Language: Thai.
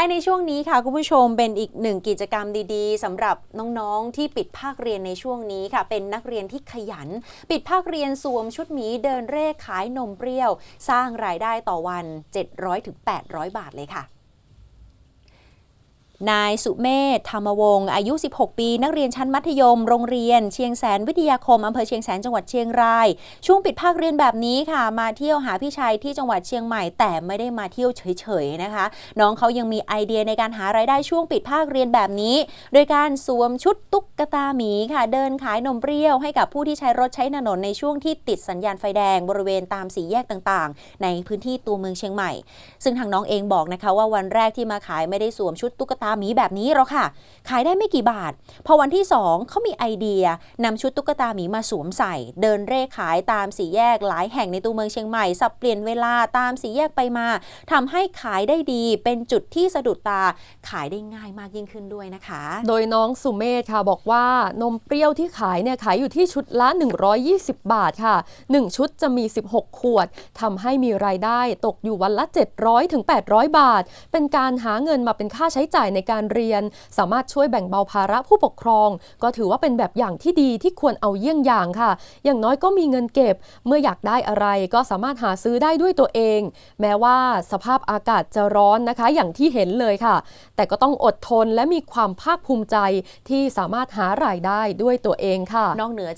ท้ายในช่วงนี้ค่ะคุณผู้ชมเป็นอีกหนึ่งกิจกรรมดีๆสำหรับน้องๆที่ปิดภาคเรียนในช่วงนี้ค่ะ เป็นนักเรียนที่ขยัน ปิดภาคเรียนสวมชุดหมีเดินเร่ขายนมเปรี้ยว สร้างรายได้ต่อวัน 700-800 บาทเลยค่ะ นายสุเมธธรรมวงศ์อายุ 16 ปี นักเรียนชั้นมัธยม โรงเรียน เชียงแสนวิทยาคมอำเภอเชียงแสนจังหวัดเชียงราย ช่วงปิดภาคเรียนแบบนี้ค่ะ มาเที่ยวหาพี่ชายที่จังหวัดเชียงใหม่ แต่ไม่ได้มาเที่ยวเฉยๆนะคะ น้องเขายังมีไอเดียในการหารายได้ช่วงปิดภาคเรียนแบบนี้ โดยการสวมชุดตุ๊กตาหมีค่ะ เดินขายนมเปรี้ยวให้กับผู้ที่ใช้รถใช้ถนนในช่วงที่ติดสัญญาณไฟแดงบริเวณตามสี่แยกต่างๆ ในพื้นที่ตัวเมืองเชียงใหม่ ซึ่งทางน้องเองบอกนะคะว่าวันแรกที่มาขายไม่ได้สวมชุดตุ๊กตาาหมีแบบนี้หรอกค่ะ ขายได้ไม่กี่บาท พอวันที่ 2เขามีไอเดียนำชุดตุ๊กตาหมีมาสวมใส่ เดินเร่ขายตามสี่แยกหลายแห่งในตัวเมืองเชียงใหม่ สับเปลี่ยนเวลาตามสี่แยกไปมาทำให้ขายได้ดี เป็นจุดที่สะดุดตาขายได้ง่ายมากยิ่งขึ้นด้วยนะคะ โดยน้องสุเมธค่ะบอกว่านมเปรี้ยวที่ขายเนี่ยขายอยู่ที่ชุดละ 120 บาทค่ะ 1 ชุดจะมี 16 ขวดทำให้มีรายได้ตกอยู่วันละ 700ถึง800 บาท เป็นการหาเงินมาเป็นค่าใช้จ่ายในในการเรียน สามารถช่วยแบ่งเบาภาระผู้ปกครอง ก็ถือว่าเป็นแบบอย่างที่ดีที่ควรเอาเยี่ยงอย่างค่ะ อย่างน้อยก็มีเงินเก็บ เมื่ออยากได้อะไรก็สามารถหาซื้อได้ด้วยตัวเอง แม้ว่าสภาพอากาศจะร้อนนะคะ อย่างที่เห็นเลยค่ะ แต่ก็ต้องอดทนและมีความภาคภูมิใจที่สามารถหารายได้ด้วยตัวเองค่ะ นอกเหนือ